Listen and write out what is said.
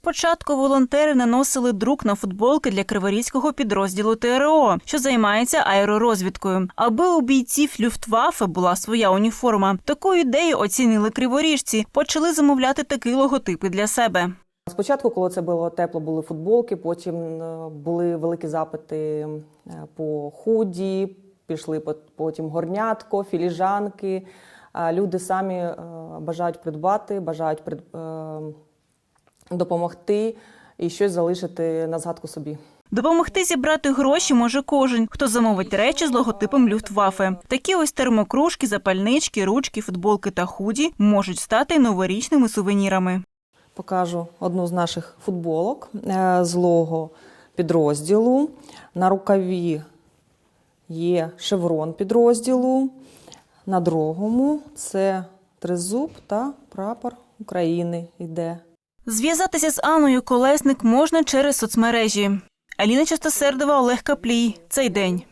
Спочатку волонтери наносили друк на футболки для криворізького підрозділу ТРО, що займається аеророзвідкою, аби у бійців Люфтваффе була своя уніформа. Таку ідею оцінили криворіжці, почали замовляти такі логотипи для себе. Спочатку, коли це було тепло, були футболки, потім е, були великі запити е, по худі, пішли пот- потім горнятко, філіжанки. Люди самі е, бажають придбати, бажають прид- е, допомогти і щось залишити на згадку собі. Допомогти зібрати гроші може кожен, хто замовить речі з логотипом Люфтваффе. Такі ось термокружки, запальнички, ручки, футболки та худі можуть стати новорічними сувенірами. Покажу одну з наших футболок е, з лого підрозділу. На рукаві є шеврон підрозділу. На другому це тризуб та прапор України йде. Зв'язатися з Анною Колесник можна через соцмережі. Аліна Частосердова, Олег Каплій. Цей день.